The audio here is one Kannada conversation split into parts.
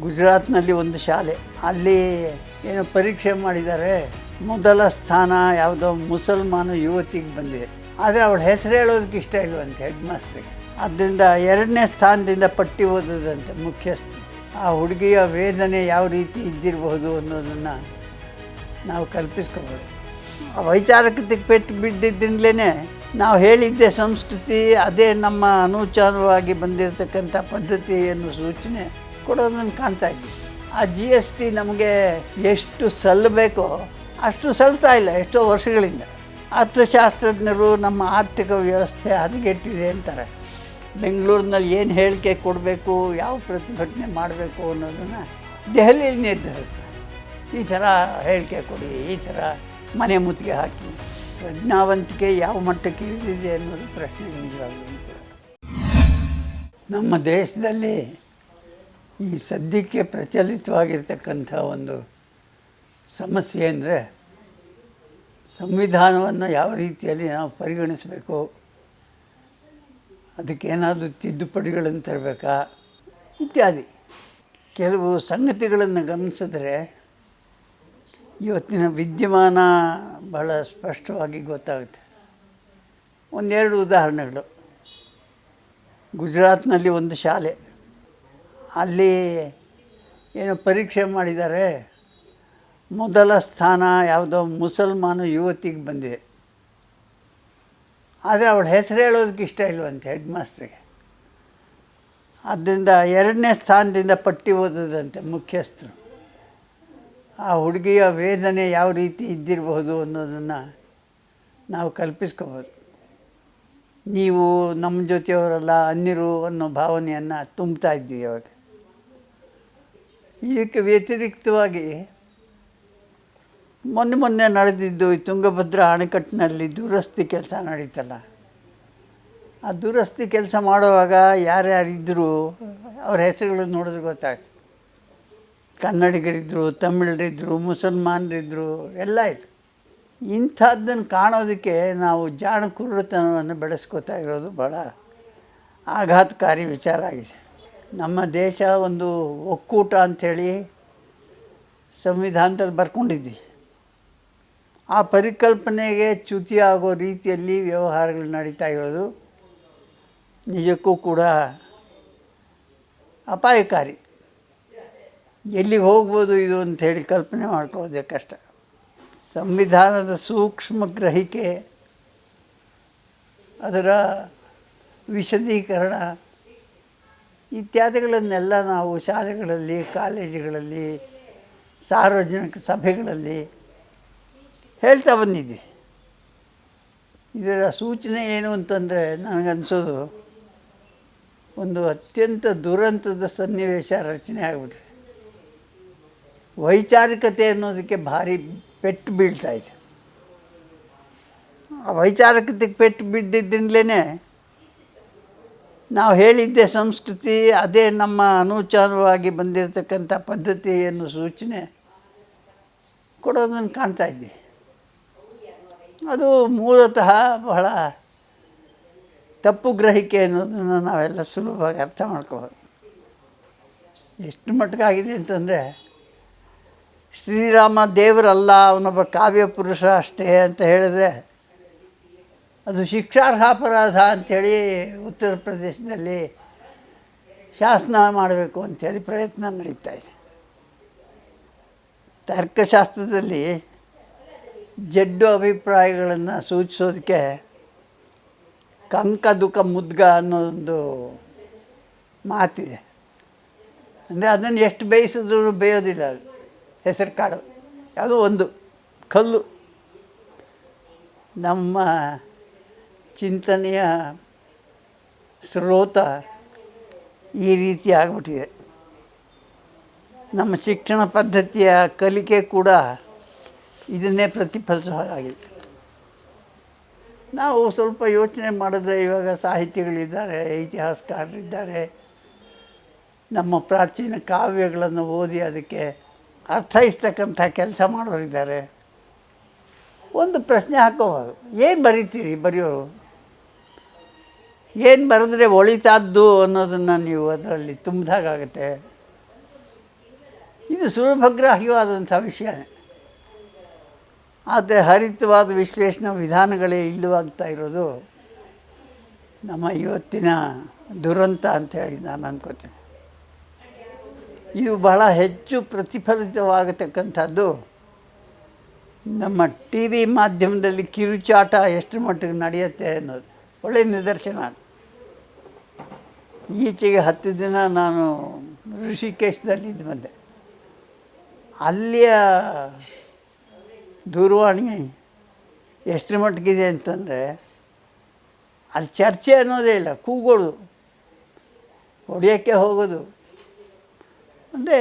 ಗುಜರಾತ್ನಲ್ಲಿ ಒಂದು ಶಾಲೆ. ಅಲ್ಲಿ ಏನು ಪರೀಕ್ಷೆ ಮಾಡಿದ್ದಾರೆ. ಮೊದಲ ಸ್ಥಾನ ಯಾವುದೋ ಮುಸಲ್ಮಾನ ಯುವತಿಗೆ ಬಂದಿದೆ. ಆದರೆ ಅವಳ ಹೆಸರು ಹೇಳೋದಕ್ಕೆ ಇಷ್ಟ ಇಲ್ವಂತೆ ಹೆಡ್ ಮಾಸ್ಟ್ರಿಗೆ ಆದ್ದರಿಂದ ಎರಡನೇ ಸ್ಥಾನದಿಂದ ಪಟ್ಟಿ ಓದೋದಂತೆ ಮುಖ್ಯಸ್ಥರು. ಆ ಹುಡುಗಿಯ ವೇದನೆ ಯಾವ ರೀತಿ ಇದ್ದಿರಬಹುದು ಅನ್ನೋದನ್ನು ನಾವು ಕಲ್ಪಿಸ್ಕೋಬೋದು. ಆ ವೈಚಾರಿಕತೆಗೆ ಪೆಟ್ಟು ಬಿದ್ದಿದ್ದಿಂದಲೇ ನಾವು ಹೇಳಿದ್ದೆ ಸಂಸ್ಕೃತಿ, ಅದೇ ನಮ್ಮ ಅನುಚಾರವಾಗಿ ಬಂದಿರತಕ್ಕಂಥ ಪದ್ಧತಿ ಅನ್ನೋ ಸೂಚನೆ ಕೊಡೋದನ್ನು ಕಾಣ್ತಾ ಇದ್ವಿ. ಆ ಜಿ ಎಸ್ ಟಿ ನಮಗೆ ಎಷ್ಟು ಸಲ್ಲಬೇಕೋ ಅಷ್ಟು ಸಲ್ತಾ ಇಲ್ಲ, ಎಷ್ಟೋ ವರ್ಷಗಳಿಂದ. ಅರ್ಥಶಾಸ್ತ್ರಜ್ಞರು ನಮ್ಮ ಆರ್ಥಿಕ ವ್ಯವಸ್ಥೆ ಹದಗೆಟ್ಟಿದೆ ಅಂತಾರೆ. ಬೆಂಗಳೂರಿನಲ್ಲಿ ಏನು ಹೇಳಿಕೆ ಕೊಡಬೇಕು, ಯಾವ ಪ್ರತಿಭಟನೆ ಮಾಡಬೇಕು ಅನ್ನೋದನ್ನು ದೆಹಲಿಯಲ್ಲಿ ನಿರ್ಧರಿಸ್ತಾರೆ. ಈ ಥರ ಹೇಳಿಕೆ ಕೊಡಿ, ಈ ಥರ ಮನೆ ಮುತ್ತಿಗೆ ಹಾಕಿ. ಪ್ರಜ್ಞಾವಂತಿಕೆ ಯಾವ ಮಟ್ಟಕ್ಕೆ ಇಳಿದಿದೆ ಅನ್ನೋದು ಪ್ರಶ್ನೆ ನಿಜವಾಗ್ಲೂ ನಮ್ಮ ದೇಶದಲ್ಲಿ ಈ ಸದ್ಯಕ್ಕೆ ಪ್ರಚಲಿತವಾಗಿರ್ತಕ್ಕಂಥ ಒಂದು ಸಮಸ್ಯೆ ಅಂದರೆ ಸಂವಿಧಾನವನ್ನು ಯಾವ ರೀತಿಯಲ್ಲಿ ನಾವು ಪರಿಗಣಿಸಬೇಕು? ಅದಕ್ಕೇನಾದರೂ ತಿದ್ದುಪಡಿಗಳನ್ನು ತರಬೇಕಾ? ಇತ್ಯಾದಿ. ಕೆಲವು ಸಂಗತಿಗಳನ್ನು ಗಮನಿಸಿದ್ರೆ ಇವತ್ತಿನ ವಿದ್ಯಮಾನ ಬಹಳ ಸ್ಪಷ್ಟವಾಗಿ ಗೊತ್ತಾಗುತ್ತೆ. ಒಂದೆರಡು ಉದಾಹರಣೆಗಳು. ಗುಜರಾತ್ನಲ್ಲಿ ಒಂದು ಶಾಲೆ. ಅಲ್ಲಿ ಏನು ಪರೀಕ್ಷೆ ಮಾಡಿದ್ದಾರೆ. ಮೊದಲ ಸ್ಥಾನ ಯಾವುದೋ ಮುಸಲ್ಮಾನ ಯುವತಿಗೆ ಬಂದಿದೆ. ಆದರೆ ಅವಳ ಹೆಸರು ಹೇಳೋದಕ್ಕೆ ಇಷ್ಟ ಇಲ್ವಂತೆ ಹೆಡ್ ಮಾಸ್ಟ್ರಿಗೆ ಆದ್ದರಿಂದ ಎರಡನೇ ಸ್ಥಾನದಿಂದ ಪಟ್ಟಿ ಓದೋದಂತೆ ಮುಖ್ಯಸ್ಥರು. ಆ ಹುಡುಗಿಯ ವೇದನೆ ಯಾವ ರೀತಿ ಇದ್ದಿರಬಹುದು ಅನ್ನೋದನ್ನು ನಾವು ಕಲ್ಪಿಸ್ಕೋಬೋದು ನೀವು ನಮ್ಮ ಜೊತೆಯವರಲ್ಲ ಅನ್ನಿರು ಅನ್ನೋ ಭಾವನೆಯನ್ನು ತುಂಬ್ತಾ ಇದ್ದೀವಿ ಅವಾಗ. ಇದಕ್ಕೆ ವ್ಯತಿರಿಕ್ತವಾಗಿ ಮೊನ್ನೆ ಮೊನ್ನೆ ನಡೆದಿದ್ದು ಈ ತುಂಗಭದ್ರಾ ಅಣೆಕಟ್ಟಿನಲ್ಲಿ ದುರಸ್ತಿ ಕೆಲಸ ನಡೀತಲ್ಲ. ಆ ದುರಸ್ತಿ ಕೆಲಸ ಮಾಡುವಾಗ ಯಾರ್ಯಾರಿದ್ದರು ಅವ್ರ ಹೆಸರುಗಳು ನೋಡಿದ್ರೆ ಗೊತ್ತಾಯ್ತು. ಕನ್ನಡಿಗರಿದ್ದರು ತಮಿಳರಿದ್ದರು ಮುಸಲ್ಮಾನರಿದ್ದರು ಎಲ್ಲ ಇದ್ರು. ಇಂಥದ್ದನ್ನು ಕಾಣೋದಕ್ಕೆ ನಾವು ಜಾಣ ಕುರುಡತನವನ್ನು ಬೆಳೆಸ್ಕೋತಾ ಇರೋದು ಭಾಳ ಆಘಾತಕಾರಿ ವಿಚಾರ ಆಗಿದೆ. ನಮ್ಮ ದೇಶ ಒಂದು ಒಕ್ಕೂಟ ಅಂಥೇಳಿ ಸಂವಿಧಾನದಲ್ಲಿ ಬರ್ಕೊಂಡಿದ್ವಿ. ಆ ಪರಿಕಲ್ಪನೆಗೆ ಚ್ಯುತಿ ಆಗೋ ರೀತಿಯಲ್ಲಿ ವ್ಯವಹಾರಗಳು ನಡೀತಾ ಇರೋದು ನಿಜಕ್ಕೂ ಕೂಡ ಅಪಾಯಕಾರಿ. ಎಲ್ಲಿಗೆ ಹೋಗ್ಬೋದು ಇದು ಅಂಥೇಳಿ ಕಲ್ಪನೆ ಮಾಡ್ಕೊಳ್ಳೋದೇ ಕಷ್ಟ. ಸಂವಿಧಾನದ ಸೂಕ್ಷ್ಮ ಗ್ರಹಿಕೆ ಅದರ ವಿಶದೀಕರಣ ಇತ್ಯಾದಿಗಳನ್ನೆಲ್ಲ ನಾವು ಶಾಲೆಗಳಲ್ಲಿ, ಕಾಲೇಜುಗಳಲ್ಲಿ, ಸಾರ್ವಜನಿಕ ಸಭೆಗಳಲ್ಲಿ ಹೇಳ್ತಾ ಬಂದಿದ್ವಿ. ಇದರ ಸೂಚನೆ ಏನು ಅಂತಂದರೆ ನನಗನ್ಸೋದು, ಒಂದು ಅತ್ಯಂತ ದುರಂತದ ಸನ್ನಿವೇಶ ರಚನೆ ಆಗ್ಬಿಟ್ಟಿದೆ ವೈಚಾರಿಕತೆ ಅನ್ನೋದಕ್ಕೆ ಭಾರಿ ಪೆಟ್ಟು ಬೀಳ್ತಾ ಇದೆ. ಆ ವೈಚಾರಿಕತೆಗೆ ಪೆಟ್ಟು ಬಿದ್ದಿದ್ದರಿಂದಲೇ ನಾವು ಹೇಳಿದ್ದೆ ಸಂಸ್ಕೃತಿ, ಅದೇ ನಮ್ಮ ಅನುಚಾರವಾಗಿ ಬಂದಿರತಕ್ಕಂಥ ಪದ್ಧತಿ ಅನ್ನೋ ಸೂಚನೆ ಕೊಡೋದನ್ನು ಕಾಣ್ತಾ ಇದ್ವಿ. ಅದು ಮೂಲತಃ ಬಹಳ ತಪ್ಪು ಗ್ರಹಿಕೆ ಅನ್ನೋದನ್ನು ನಾವೆಲ್ಲ ಸುಲಭವಾಗಿ ಅರ್ಥ ಮಾಡ್ಕೋಬೋದು. ಎಷ್ಟು ಮಟ್ಟಕ್ಕಾಗಿದೆ ಅಂತಂದರೆ, ಶ್ರೀರಾಮ ದೇವರಲ್ಲ, ಅವನೊಬ್ಬ ಕಾವ್ಯ ಪುರುಷ ಅಷ್ಟೇ ಅಂತ ಹೇಳಿದ್ರೆ ಅದು ಶಿಕ್ಷಾರ್ಹ ಅಪರಾಧ ಅಂಥೇಳಿ ಉತ್ತರ ಪ್ರದೇಶದಲ್ಲಿ ಶಾಸನ ಮಾಡಬೇಕು ಅಂಥೇಳಿ ಪ್ರಯತ್ನ ನಡೀತಾ ಇದೆ. ತರ್ಕಶಾಸ್ತ್ರದಲ್ಲಿ ಜಡ್ಡು ಅಭಿಪ್ರಾಯಗಳನ್ನು ಸೂಚಿಸೋದಕ್ಕೆ ಕಂಕ ದುಃಖ ಮುದ್ಗ ಅನ್ನೋದೊಂದು ಮಾತಿದೆ. ಅಂದರೆ ಅದನ್ನು ಎಷ್ಟು ಬೇಯಿಸಿದ್ರೂ ಬೇಯೋದಿಲ್ಲ ಅದು, ಹೆಸರು ಕಾಳು ಯಾವುದೋ ಒಂದು ಕಲ್ಲು. ನಮ್ಮ ಚಿಂತನೆಯ ಸ್ರೋತ ಈ ರೀತಿ ಆಗಿಬಿಟ್ಟಿದೆ. ನಮ್ಮ ಶಿಕ್ಷಣ ಪದ್ಧತಿಯ ಕಲಿಕೆ ಕೂಡ ಇದನ್ನೇ ಪ್ರತಿಫಲಿಸೋ ಹಾಗಾಗಿದೆ ನಾವು ಸ್ವಲ್ಪ ಯೋಚನೆ ಮಾಡಿದ್ರೆ ಇವಾಗ ಸಾಹಿತಿಗಳಿದ್ದಾರೆ, ಇತಿಹಾಸಕಾರರಿದ್ದಾರೆ. ನಮ್ಮ ಪ್ರಾಚೀನ ಕಾವ್ಯಗಳನ್ನು ಓದಿ ಅದಕ್ಕೆ ಅರ್ಥೈಸ್ತಕ್ಕಂಥ ಕೆಲಸ ಮಾಡೋರಿದ್ದಾರೆ. ಒಂದು ಪ್ರಶ್ನೆ ಹಾಕೋಬೋದು ಏನು ಬರೀತೀರಿ ಬರೆಯೋರು? ಏನು ಬರೆದ್ರೆ ಒಳಿತಾದ್ದು ಅನ್ನೋದನ್ನು ನೀವು ಅದರಲ್ಲಿ ತುಂಬಿದಾಗತ್ತೆ ಇದು ಸುಲಭಗ್ರಾಹ್ಯವಾದಂಥ ವಿಷಯ. ಆದರೆ ಹರಿತವಾದ ವಿಶ್ಲೇಷಣಾ ವಿಧಾನಗಳೇ ಇಲ್ಲವಾಗ್ತಾ ಇರೋದು ನಮ್ಮ ಇವತ್ತಿನ ದುರಂತ ಅಂತ ಹೇಳಿ ನಾನು ಅನ್ಕೋತೀನಿ. ಇದು ಬಹಳ ಹೆಚ್ಚು ಪ್ರತಿಫಲಿತವಾಗತಕ್ಕಂಥದ್ದು ನಮ್ಮ ಟಿ ವಿ ಮಾಧ್ಯಮದಲ್ಲಿ ಕಿರುಚಾಟ ಎಷ್ಟು ಮಟ್ಟಿಗೆ ನಡೆಯುತ್ತೆ ಅನ್ನೋದು. ಒಳ್ಳೆಯ ನಿದರ್ಶನ ಅದು. ಈಚೆಗೆ ಹತ್ತು ದಿನ ನಾನು ಋಷಿಕೇಶದಲ್ಲಿ ಇದ್ದು ಬಂದೆ. ಅಲ್ಲಿಯ ದೂರವಾಣಿ ಎಷ್ಟರ ಮಟ್ಟಿಗಿದೆ ಅಂತಂದರೆ, ಅಲ್ಲಿ ಚರ್ಚೆ ಅನ್ನೋದೇ ಇಲ್ಲ, ಕೂಗೋದು, ಹೊಡೆಯೋಕ್ಕೆ ಹೋಗೋದು. ಅಂದರೆ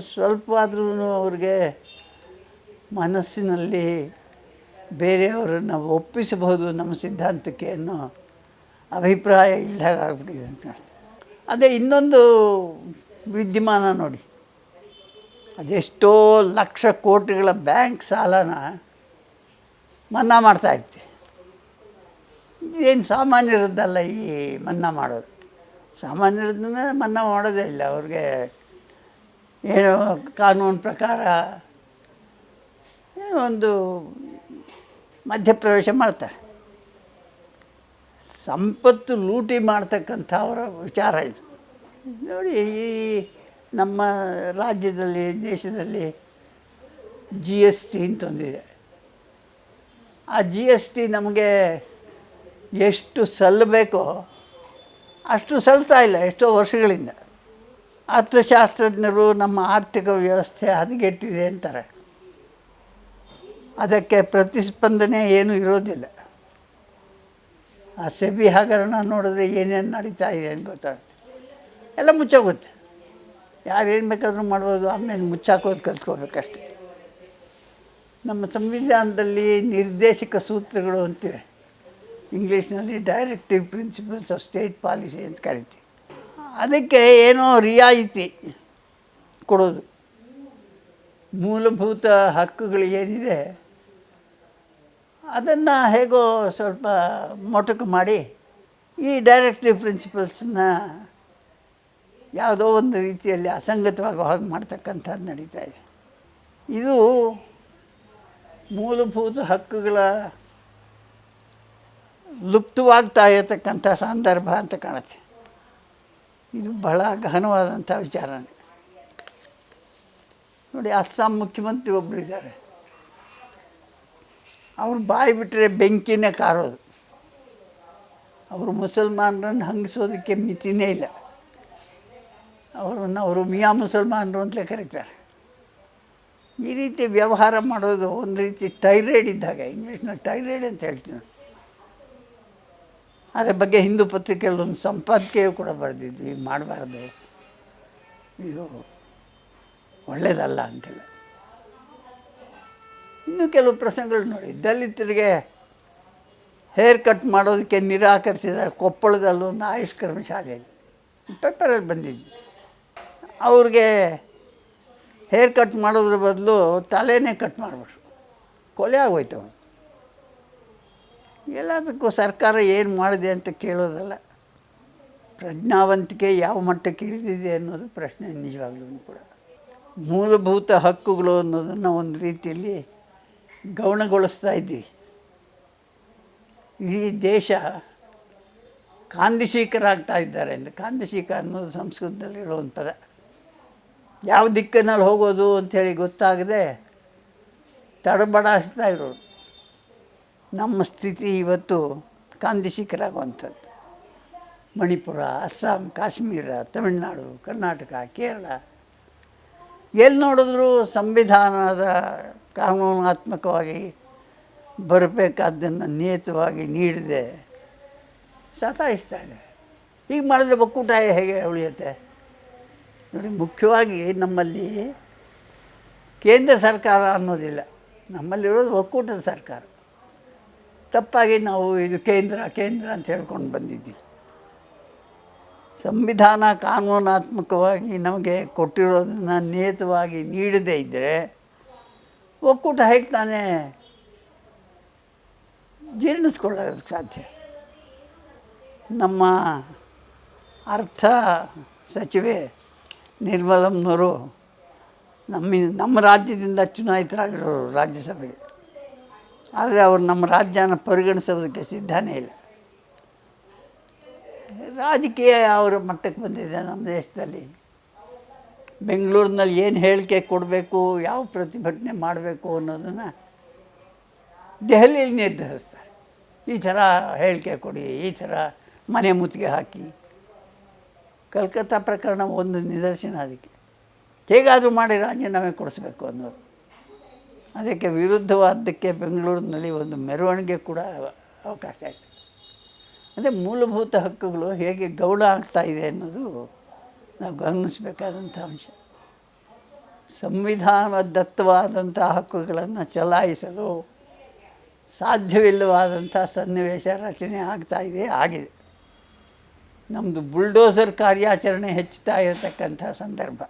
ಸ್ವಲ್ಪ ಆದ್ರೂ ಅವ್ರಿಗೆ ಮನಸ್ಸಿನಲ್ಲಿ ಬೇರೆಯವರನ್ನು ಒಪ್ಪಿಸಬಹುದು ನಮ್ಮ ಸಿದ್ಧಾಂತಕ್ಕೆ ಅನ್ನೋ ಅಭಿಪ್ರಾಯ ಇಲ್ಲದಾಗ ಆಗ್ಬಿಟ್ಟಿದೆ ಅಂತ ಕಾಣಿಸ್ತದೆ ಅದೇ ಇನ್ನೊಂದು ವಿದ್ಯಮಾನ ನೋಡಿ. ಅದೆಷ್ಟೋ ಲಕ್ಷ ಕೋಟಿಗಳ ಬ್ಯಾಂಕ್ ಸಾಲನ ಮನ್ನಾ ಮಾಡ್ತಾ ಇರ್ತೀವಿ. ಏನು ಸಾಮಾನ್ಯರದ್ದಲ್ಲ ಈ ಮನ್ನಾ ಮಾಡೋದು. ಸಾಮಾನ್ಯರದ್ದನ್ನ ಮನ್ನಾ ಮಾಡೋದೇ ಇಲ್ಲ. ಅವ್ರಿಗೆ ಏನು ಕಾನೂನು ಪ್ರಕಾರ ಒಂದು ಮಧ್ಯಪ್ರವೇಶ ಮಾಡ್ತಾರೆ. ಸಂಪತ್ತು ಲೂಟಿ ಮಾಡ್ತಕ್ಕಂಥ ಅವರ ವಿಚಾರ ಇದು. ನೋಡಿ, ಈ ನಮ್ಮ ರಾಜ್ಯದಲ್ಲಿ, ದೇಶದಲ್ಲಿ ಜಿ ಎಸ್ ಟಿ ಅಂತ ಒಂದಿದೆ ಆ ಜಿ ಎಸ್ ಟಿ ನಮಗೆ ಎಷ್ಟು ಸಲ್ಲಬೇಕೋ ಅಷ್ಟು ಸಲ್ತಾ ಇಲ್ಲ, ಎಷ್ಟೋ ವರ್ಷಗಳಿಂದ. ಅರ್ಥಶಾಸ್ತ್ರಜ್ಞರು ನಮ್ಮ ಆರ್ಥಿಕ ವ್ಯವಸ್ಥೆ ಹದಗೆಟ್ಟಿದೆ ಅಂತಾರೆ. ಅದಕ್ಕೆ ಪ್ರತಿಸ್ಪಂದನೆ ಏನೂ ಇರೋದಿಲ್ಲ. ಆ ಸೆಬಿ ಹಗರಣ ನೋಡಿದ್ರೆ ಏನೇನು ನಡೀತಾ ಇದೆ ಅಂತ ಗೊತ್ತಾಗುತ್ತೆ. ಎಲ್ಲ ಮುಚ್ಚೋಗುತ್ತೆ. ಯಾರು ಏನು ಬೇಕಾದ್ರೂ ಮಾಡ್ಬೋದು, ಆಮೇಲೆ ಮುಚ್ಚಾಕೋದು ಕಲ್ತ್ಕೋಬೇಕಷ್ಟೆ. ನಮ್ಮ ಸಂವಿಧಾನದಲ್ಲಿ ನಿರ್ದೇಶಕ ಸೂತ್ರಗಳು ಅಂತಿವೆ. ಇಂಗ್ಲೀಷ್ನಲ್ಲಿ directive principles of state policy ಅಂತ ಕರಿತೀವಿ. ಅದಕ್ಕೆ ಏನೋ ರಿಯಾಯಿತಿ ಕೊಡೋದು. ಮೂಲಭೂತ ಹಕ್ಕುಗಳು ಏನಿದೆ ಅದನ್ನು ಹೇಗೋ ಸ್ವಲ್ಪ ಮೊಟಕು ಮಾಡಿ ಈ ಡೈರೆಕ್ಟಿವ್ ಪ್ರಿನ್ಸಿಪಲ್ಸನ್ನ ಯಾವುದೋ ಒಂದು ರೀತಿಯಲ್ಲಿ ಅಸಂಗತವಾಗೋ ಹಾಗೆ ಮಾಡ್ತಕ್ಕಂಥದ್ದು ನಡೀತಾ ಇದೆ. ಇದು ಮೂಲಭೂತ ಹಕ್ಕುಗಳ ಲುಪ್ತವಾಗ್ತಾ ಇರತಕ್ಕಂಥ ಸಂದರ್ಭ ಅಂತ ಕಾಣುತ್ತೆ. ಇದು ಬಹಳ ಗಹನವಾದಂಥ ವಿಚಾರಣೆ. ನೋಡಿ, ಅಸ್ಸಾಂ ಮುಖ್ಯಮಂತ್ರಿ ಒಬ್ಬರು ಇದ್ದಾರೆ ಅವ್ರು ಬಾಯಿ ಬಿಟ್ಟರೆ ಬೆಂಕಿನೇ ಕಾರೋದು. ಅವರು ಮುಸಲ್ಮಾನರನ್ನು ಹಂಗಿಸೋದಕ್ಕೆ ಮಿತಿನೇ ಇಲ್ಲ. ಅವರನ್ನು ಅವರು ಮಿಯಾ ಮುಸಲ್ಮಾನರು ಅಂತಲೇ ಕರೀತಾರೆ. ಈ ರೀತಿ ವ್ಯವಹಾರ ಮಾಡೋದು ಒಂದು ರೀತಿ ಟೈರೈಡ್ ಇದ್ದಾಗ, ಇಂಗ್ಲೀಷ್ನಲ್ಲಿ ಟೈರೈಡ್ ಅಂತ ಹೇಳ್ತೀನಿ ಅದ್ರ ಬಗ್ಗೆ ಹಿಂದೂ ಪತ್ರಿಕೆಯಲ್ಲಿ ಒಂದು ಸಂಪಾದಕೀಯ ಕೂಡ ಬರೆದಿದ್ವಿ, ಮಾಡಬಾರ್ದು. ಇದು ಒಳ್ಳೆಯದಲ್ಲ ಅಂತೆಲ್ಲ. ಇನ್ನು ಕೆಲವು ಪ್ರಸಂಗಗಳು ನೋಡಿ. ದಲಿತರಿಗೆ ಹೇರ್ ಕಟ್ ಮಾಡೋದಕ್ಕೆ ನಿರಾಕರಿಸಿದ್ದಾರೆ. ಕೊಪ್ಪಳದಲ್ಲೂ ಒಂದು ಆಯುಷ್ ಕರ್ಮಶಾಲೆಯಲ್ಲಿ. ಪೇಪರಲ್ಲಿ ಬಂದಿದ್ದು. ಅವ್ರಿಗೆ ಹೇರ್ ಕಟ್ ಮಾಡೋದ್ರ ಬದಲು ತಲೆನೇ ಕಟ್ ಮಾಡಿಬಿಟ್ರು. ಕೊಲೆ ಆಗೋಯ್ತು ಅವನು ಎಲ್ಲದಕ್ಕೂ ಸರ್ಕಾರ ಏನು ಮಾಡಿದೆ ಅಂತ ಕೇಳೋದಲ್ಲ. ಪ್ರಜ್ಞಾವಂತಿಕೆ ಯಾವ ಮಟ್ಟಕ್ಕೆ ಇಳಿದಿದೆ ಅನ್ನೋದು ಪ್ರಶ್ನೆ ನಿಜವಾಗ್ಲೂ ಕೂಡ. ಮೂಲಭೂತ ಹಕ್ಕುಗಳು ಅನ್ನೋದನ್ನು ಒಂದು ರೀತಿಯಲ್ಲಿ ಗೌಣಗೊಳಿಸ್ತಾ ಇದ್ದೀವಿ. ಇಡೀ ದೇಶ ಕಾಂದಿಶೀಕರಾಗ್ತಾ ಇದ್ದಾರೆ ಅಂತ. ಕಾಂದಿಶೀಕ ಅನ್ನೋದು ಸಂಸ್ಕೃತದಲ್ಲಿರುವಂಥ ಪದ ಯಾವ ದಿಕ್ಕಿನಲ್ಲಿ ಹೋಗೋದು ಅಂಥೇಳಿ ಗೊತ್ತಾಗದೆ ತಡಬಡಾಯಿಸ್ತಾ ಇರೋರು. ನಮ್ಮ ಸ್ಥಿತಿ ಇವತ್ತು ಕಾಂದಿಶೀಕರಾಗುವಂಥದ್ದು ಮಣಿಪುರ, ಅಸ್ಸಾಂ, ಕಾಶ್ಮೀರ, ತಮಿಳುನಾಡು, ಕರ್ನಾಟಕ, ಕೇರಳ. ಎಲ್ಲಿ ನೋಡಿದ್ರೂ ಸಂವಿಧಾನದ ಕಾನೂನಾತ್ಮಕವಾಗಿ ಬರಬೇಕಾದ್ದನ್ನು ನಿಯತವಾಗಿ ನೀಡದೆ. ಸತಾಯಿಸ್ತಾ ಇದೆ ಈಗ ಮಾಡಿದ್ರೆ ಒಕ್ಕೂಟ ಹೇಗೆ ಉಳಿಯುತ್ತೆ? ನೋಡಿ, ಮುಖ್ಯವಾಗಿ ನಮ್ಮಲ್ಲಿ ಕೇಂದ್ರ ಸರ್ಕಾರ ಅನ್ನೋದಿಲ್ಲ. ನಮ್ಮಲ್ಲಿರೋದು ಒಕ್ಕೂಟದ ಸರ್ಕಾರ. ತಪ್ಪಾಗಿ ನಾವು ಇದು ಕೇಂದ್ರ ಕೇಂದ್ರ ಅಂತ ಹೇಳ್ಕೊಂಡು ಬಂದಿದ್ದೀವಿ. ಸಂವಿಧಾನ ಕಾನೂನಾತ್ಮಕವಾಗಿ ನಮಗೆ ಕೊಟ್ಟಿರೋದನ್ನು ನಿಯತವಾಗಿ ನೀಡದೇ ಇದ್ದರೆ ಒಕ್ಕೂಟ ಹೇಗೆ ತಾನೇ ಜೀರ್ಣಿಸ್ಕೊಳ್ಳೋದಕ್ಕೆ ಸಾಧ್ಯ? ನಮ್ಮ ಅರ್ಥ ಸಚಿವೆ ನಿರ್ಮಲಮ್ನವರು ನಮ್ಮ ನಮ್ಮ ರಾಜ್ಯದಿಂದ ಚುನಾಯಿತರಾಗಿರೋರು ರಾಜ್ಯಸಭೆಗೆ. ಆದರೆ ಅವರು ನಮ್ಮ ರಾಜ್ಯನ ಪರಿಗಣಿಸೋದಕ್ಕೆ ಸಿದ್ಧನೇ ಇಲ್ಲ. ರಾಜಕೀಯ ಅವರ ಮಟ್ಟಕ್ಕೆ ಬಂದಿದೆ ನಮ್ಮ ದೇಶದಲ್ಲಿ. ಬೆಂಗಳೂರಿನಲ್ಲಿ ಏನು ಹೇಳಿಕೆ ಕೊಡಬೇಕು, ಯಾವ ಪ್ರತಿಭಟನೆ ಮಾಡಬೇಕು ಅನ್ನೋದನ್ನು ದೆಹಲಿಯಲ್ಲಿ ನಿರ್ಧರಿಸ್ತಾರೆ ಈ ಥರ ಹೇಳಿಕೆ ಕೊಡಿ, ಈ ಥರ ಮನೆ ಮುತ್ತಿಗೆ ಹಾಕಿ. ಕಲ್ಕತ್ತಾ ಪ್ರಕರಣ ಒಂದು ನಿದರ್ಶನ ಅದಕ್ಕೆ. ಹೇಗಾದರೂ ಮಾಡಿ ರಾಜೀನಾಮೆ ಕೊಡಿಸ್ಬೇಕು ಅನ್ನೋದು. ಅದಕ್ಕೆ ವಿರುದ್ಧವಾದಕ್ಕೆ ಬೆಂಗಳೂರಿನಲ್ಲಿ ಒಂದು ಮೆರವಣಿಗೆ ಕೂಡ ಅವಕಾಶ ಇದೆ ಅದೇ ಮೂಲಭೂತ ಹಕ್ಕುಗಳು ಹೇಗೆ ಗೌಣ ಆಗ್ತಾ ಇದೆ ಅನ್ನೋದು ನಾವು ಗಮನಿಸಬೇಕಾದಂಥ ಅಂಶ. ಸಂವಿಧಾನದತ್ತವಾದಂಥ ಹಕ್ಕುಗಳನ್ನು ಚಲಾಯಿಸಲು ಸಾಧ್ಯವಿಲ್ಲವಾದಂಥ ಸನ್ನಿವೇಶ ರಚನೆ ಆಗ್ತಾ ಇದೆ, ಆಗಿದೆ. ನಮ್ಮದು ಬುಲ್ಡೋಸರ್ ಕಾರ್ಯಾಚರಣೆ ಹೆಚ್ಚುತ್ತಾ ಇರತಕ್ಕಂಥ ಸಂದರ್ಭ.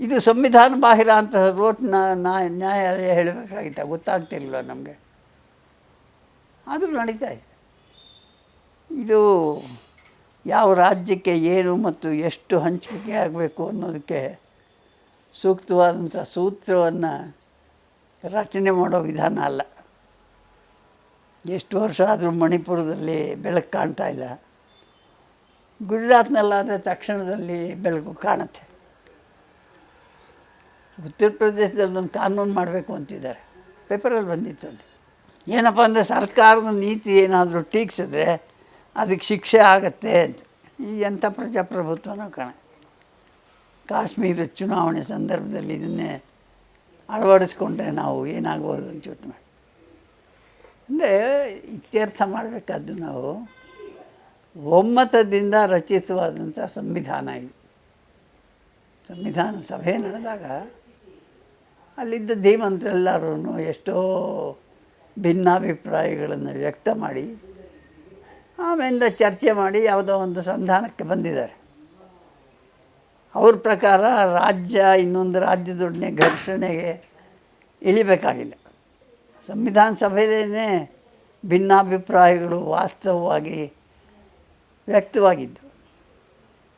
ಇದು ಸಂವಿಧಾನ ಬಾಹಿರ ಅಂತ ರೋಟ್ ನ್ಯಾಯಾಲಯ ಹೇಳಬೇಕಾಗಿತ್ತ? ಗೊತ್ತಾಗ್ತಿರ್ಲಿಲ್ಲ ನಮಗೆ. ಆದರೂ ನಡೀತಾ ಇದೆ. ಇದು ಯಾವ ರಾಜ್ಯಕ್ಕೆ ಏನು ಮತ್ತು ಎಷ್ಟು ಹಂಚಿಕೆ ಆಗಬೇಕು ಅನ್ನೋದಕ್ಕೆ ಸೂಕ್ತವಾದಂಥ ಸೂತ್ರವನ್ನು ರಚನೆ ಮಾಡೋ ವಿಧಾನ ಅಲ್ಲ. ಎಷ್ಟು ವರ್ಷ ಆದರೂ ಮಣಿಪುರದಲ್ಲಿ ಬೆಳಕು ಕಾಣ್ತಾ ಇಲ್ಲ. ಗುಜರಾತ್ನಲ್ಲಾದರೆ ತಕ್ಷಣದಲ್ಲಿ ಬೆಳಕು ಕಾಣುತ್ತೆ. ಉತ್ತರ ಪ್ರದೇಶದಲ್ಲಿ ಒಂದು ಕಾನೂನು ಮಾಡಬೇಕು ಅಂತಿದ್ದಾರೆ. ಪೇಪರಲ್ಲಿ ಬಂದಿತ್ತು ಅಲ್ಲಿ. ಏನಪ್ಪ ಅಂದರೆ ಸರ್ಕಾರದ ನೀತಿ ಏನಾದರೂ ಟೀಕ್ಸಿದ್ರೆ ಅದಕ್ಕೆ ಶಿಕ್ಷೆ ಆಗತ್ತೆ ಅಂತ. ಈ ಎಂಥ ಪ್ರಜಾಪ್ರಭುತ್ವನೋ ಕಣ. ಕಾಶ್ಮೀರ ಚುನಾವಣೆ ಸಂದರ್ಭದಲ್ಲಿ ಇದನ್ನೇ ಅಳವಡಿಸ್ಕೊಂಡ್ರೆ ನಾವು ಏನಾಗ್ಬೋದು ಅಂತ ಯೋಚನೆ ಮಾಡಿ. ಅಂದರೆ ಇತ್ಯರ್ಥ ಮಾಡಬೇಕಾದ್ದು ನಾವು ಒಮ್ಮತದಿಂದ ರಚಿತವಾದಂಥ ಸಂವಿಧಾನ ಇದು. ಸಂವಿಧಾನ ಸಭೆ ನಡೆದಾಗ ಅಲ್ಲಿದ್ದ ಧೀಮಂತರೆಲ್ಲರೂ ಎಷ್ಟೋ ಭಿನ್ನಾಭಿಪ್ರಾಯಗಳನ್ನು ವ್ಯಕ್ತ ಮಾಡಿ ಆಮೇಲಿಂದ ಚರ್ಚೆ ಮಾಡಿ ಯಾವುದೋ ಒಂದು ಸಂಧಾನಕ್ಕೆ ಬಂದಿದ್ದಾರೆ. ಅವ್ರ ಪ್ರಕಾರ ರಾಜ್ಯ ಇನ್ನೊಂದು ರಾಜ್ಯದೊಡನೆ ಘರ್ಷಣೆಗೆ ಇಳಿಬೇಕಾಗಿಲ್ಲ. ಸಂವಿಧಾನ ಸಭೆಯಲ್ಲೇ ಭಿನ್ನಾಭಿಪ್ರಾಯಗಳು ವಾಸ್ತವವಾಗಿ ವ್ಯಕ್ತವಾಗಿದ್ದು,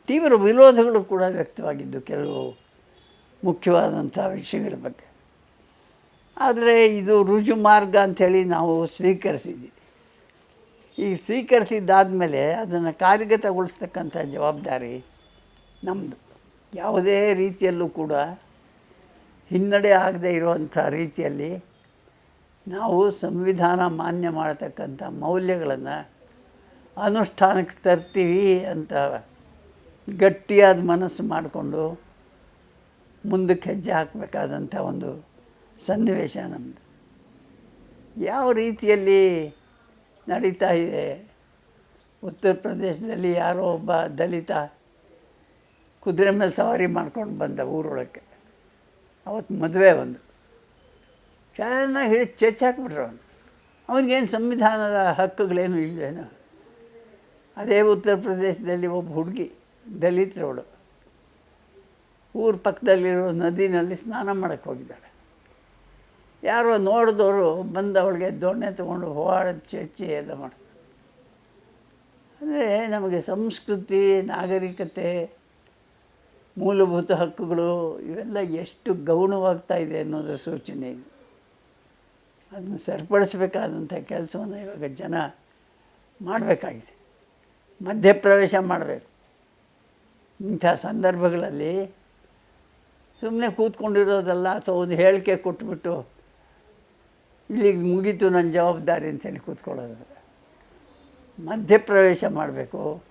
ತೀವ್ರ ವಿರೋಧಗಳು ಕೂಡ ವ್ಯಕ್ತವಾಗಿದ್ದು ಕೆಲವು ಮುಖ್ಯವಾದಂಥ ವಿಷಯಗಳ ಬಗ್ಗೆ. ಆದರೆ ಇದು ರುಜು ಮಾರ್ಗ ಅಂಥೇಳಿ ನಾವು ಸ್ವೀಕರಿಸಿದ್ದೀವಿ. ಈ ಸ್ವೀಕರಿಸಿದ್ದಾದಮೇಲೆ ಅದನ್ನು ಕಾರ್ಯಗತಗೊಳಿಸ್ತಕ್ಕಂಥ ಜವಾಬ್ದಾರಿ ನಮ್ಮದು ಯಾವುದೇ ರೀತಿಯಲ್ಲೂ ಕೂಡ ಹಿನ್ನಡೆ ಆಗದೆ ಇರುವಂಥ ರೀತಿಯಲ್ಲಿ ನಾವು ಸಂವಿಧಾನ ಮಾನ್ಯ ಮಾಡತಕ್ಕಂಥ ಮೌಲ್ಯಗಳನ್ನು ಅನುಷ್ಠಾನಕ್ಕೆ ತರ್ತೀವಿ ಅಂತ ಗಟ್ಟಿಯಾದ ಮನಸ್ಸು ಮಾಡಿಕೊಂಡು ಮುಂದಕ್ಕೆ ಹೆಜ್ಜೆ ಹಾಕಬೇಕಾದಂಥ ಒಂದು ಸನ್ನಿವೇಶ ನಮ್ಮದು ಯಾವ ರೀತಿಯಲ್ಲಿ ನಡೀತಾ ಇದೆ ಉತ್ತರ ಪ್ರದೇಶದಲ್ಲಿ ಯಾರೋ ಒಬ್ಬ ದಲಿತ ಕುದುರೆ ಮೇಲೆ ಸವಾರಿ ಮಾಡ್ಕೊಂಡು ಬಂದ ಊರೊಳಕ್ಕೆ. ಅವತ್ತು ಮದುವೆ ಒಂದು. ಚೆನ್ನಾಗಿ ಹಿಡಿದು ಚೆಚ್ಚಾಕ್ಬಿಟ್ರು ಅವನು. ಅವನಿಗೇನು ಸಂವಿಧಾನದ ಹಕ್ಕುಗಳೇನು ಇಲ್ಲವೇನೋ ಅದೇ ಉತ್ತರ ಪ್ರದೇಶದಲ್ಲಿ ಒಬ್ಬ ಹುಡುಗಿ ದಲಿತರವಳು ಊರ ಪಕ್ಕದಲ್ಲಿರೋ ನದಿನಲ್ಲಿ ಸ್ನಾನ ಮಾಡೋಕ್ಕೆ ಹೋಗಿದ್ದಾಳೆ. ಯಾರೋ ನೋಡಿದವರು ಬಂದು ಅವಳಿಗೆ ದೊಣ್ಣೆ ತೊಗೊಂಡು ಹೋರಾಡೋದು ಚಚ್ಚಿ ಎಲ್ಲ ಮಾಡ್ತಾರೆ. ಅಂದರೆ ನಮಗೆ ಸಂಸ್ಕೃತಿ, ನಾಗರಿಕತೆ, ಮೂಲಭೂತ ಹಕ್ಕುಗಳು ಇವೆಲ್ಲ ಎಷ್ಟು ಗೌಣವಾಗ್ತಾ ಇದೆ ಅನ್ನೋದ್ರ ಸೂಚನೆ ಇದೆ. ಅದನ್ನು ಸರಿಪಡಿಸ್ಬೇಕಾದಂಥ ಕೆಲಸವನ್ನು ಇವಾಗ ಜನ ಮಾಡಬೇಕಾಗಿದೆ. ಮಧ್ಯಪ್ರವೇಶ ಮಾಡಬೇಕು. ಇಂಥ ಸಂದರ್ಭಗಳಲ್ಲಿ ಸುಮ್ಮನೆ ಕೂತ್ಕೊಂಡಿರೋದಲ್ಲ ಅಥವಾ ಒಂದು ಹೇಳಿಕೆ ಕೊಟ್ಬಿಟ್ಟು ಇಲ್ಲಿಗೆ ಮುಗೀತು ನನ್ನ ಜವಾಬ್ದಾರಿ ಅಂತೇಳಿ ಕೂತ್ಕೊಳ್ಳೋದು. ಮಧ್ಯಪ್ರವೇಶ ಮಾಡಬೇಕು.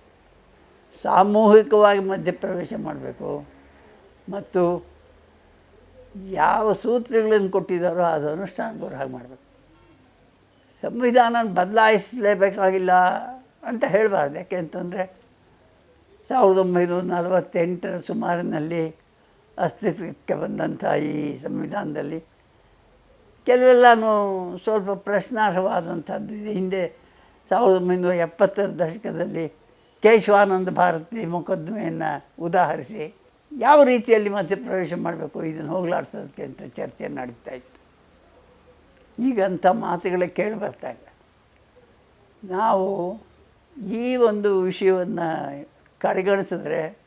ಸಾಮೂಹಿಕವಾಗಿ ಮಧ್ಯಪ್ರವೇಶ ಮಾಡಬೇಕು. ಮತ್ತು ಯಾವ ಸೂತ್ರಗಳನ್ನು ಕೊಟ್ಟಿದ್ದಾರೋ ಅದು ಅನುಷ್ಠಾನಗೋರು ಹಾಗೆ ಮಾಡಬೇಕು. ಸಂವಿಧಾನ ಬದಲಾಯಿಸಲೇಬೇಕಾಗಿಲ್ಲ ಅಂತ ಹೇಳಬಾರ್ದು. ಯಾಕೆ ಅಂತಂದರೆ ಸಾವಿರದ ಒಂಬೈನೂರ ನಲವತ್ತೆಂಟರ ಸುಮಾರಿನಲ್ಲಿ ಅಸ್ತಿತ್ವಕ್ಕೆ ಬಂದಂಥ ಈ ಸಂವಿಧಾನದಲ್ಲಿ ಕೆಲವೆಲ್ಲನೂ ಸ್ವಲ್ಪ ಪ್ರಶ್ನಾರ್ಹವಾದಂಥದ್ದು ಇದೆ. ಹಿಂದೆ ಸಾವಿರದ ಒಂಬೈನೂರ ಎಪ್ಪತ್ತರ ದಶಕದಲ್ಲಿ ಕೇಶವಾನಂದ ಭಾರತಿ ಮೊಕದ್ದಮೆಯನ್ನು ಉದಾಹರಿಸಿ ಯಾವ ರೀತಿಯಲ್ಲಿ ಮತ್ತೆ ಮಧ್ಯಪ್ರವೇಶ ಮಾಡಬೇಕು? ಇದನ್ನು ಹೋಗಲಾಡ್ಸೋದಕ್ಕೆ ಅಂತ ಚರ್ಚೆ ನಡೀತಾ ಇತ್ತು. ಈಗಂಥ ಮಾತುಗಳೇ ಕೇಳಿ ಬರ್ತಾ ಇಲ್ಲ. ನಾವು ಈ ಒಂದು ವಿಷಯವನ್ನು ಕಡೆಗಣಿಸಿದ್ರೆ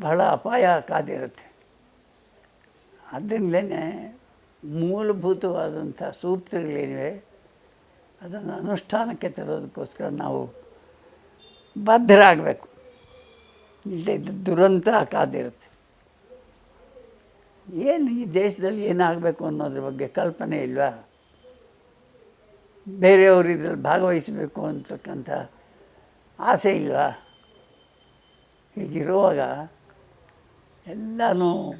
ಬಹಳ ಅಪಾಯ ಕಾದಿರುತ್ತೆ ಅದರಿಂದಲೇ ಮೂಲಭೂತವಾದಂಥ ಸೂತ್ರಗಳೇನಿವೆ ಅದನ್ನು ಅನುಷ್ಠಾನಕ್ಕೆ ತರೋದಕ್ಕೋಸ್ಕರ ನಾವು ಬದ್ಧರಾಗಬೇಕು. ಇಲ್ಲದೆ ದುರಂತ ಕಾದಿರುತ್ತೆ ಏನು ಈ ದೇಶದಲ್ಲಿ ಏನಾಗಬೇಕು ಅನ್ನೋದ್ರ ಬಗ್ಗೆ ಕಲ್ಪನೆ ಇಲ್ವಾ? ಬೇರೆಯವರು ಇದರಲ್ಲಿ ಭಾಗವಹಿಸಬೇಕು ಅಂತಕ್ಕಂಥ ಆಸೆ ಇಲ್ವಾ? ಹೀಗಿರುವಾಗ ಎಲ್ಲನೂ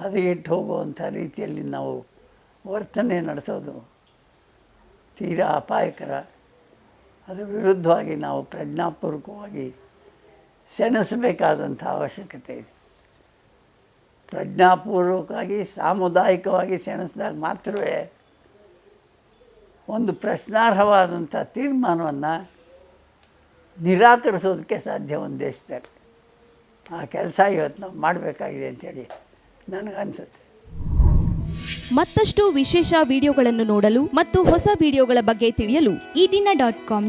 ಹದಗೆಟ್ಟು ಹೋಗುವಂಥ ರೀತಿಯಲ್ಲಿ ನಾವು ವರ್ತನೆ ನಡೆಸೋದು ತೀರಾ ಅಪಾಯಕರ. ಅದರ ವಿರುದ್ಧವಾಗಿ ನಾವು ಪ್ರಜ್ಞಾಪೂರ್ವಕವಾಗಿ ಸೆಣಸಬೇಕಾದಂಥ ಅವಶ್ಯಕತೆ ಇದೆ. ಪ್ರಜ್ಞಾಪೂರ್ವಕವಾಗಿ, ಸಾಮುದಾಯಿಕವಾಗಿ ಸೆಣಸಿದಾಗ ಮಾತ್ರವೇ ಒಂದು ಪ್ರಶ್ನಾರ್ಹವಾದಂಥ ತೀರ್ಮಾನವನ್ನು ನಿರಾಕರಿಸೋದಕ್ಕೆ ಸಾಧ್ಯ ಒಂದು ದೇಶದಲ್ಲಿ ಆ ಕೆಲಸ ಇವತ್ತು ನಾವು ಮಾಡಬೇಕಾಗಿದೆ ಅಂತೇಳಿ ನನಗನ್ಸುತ್ತೆ. ಮತ್ತಷ್ಟು ವಿಶೇಷ ವಿಡಿಯೋಗಳನ್ನು ನೋಡಲು ಮತ್ತು ಹೊಸ ವಿಡಿಯೋಗಳ ಬಗ್ಗೆ ತಿಳಿಯಲು ಈ ದಿನ ಡಾಟ್ ಕಾಮ್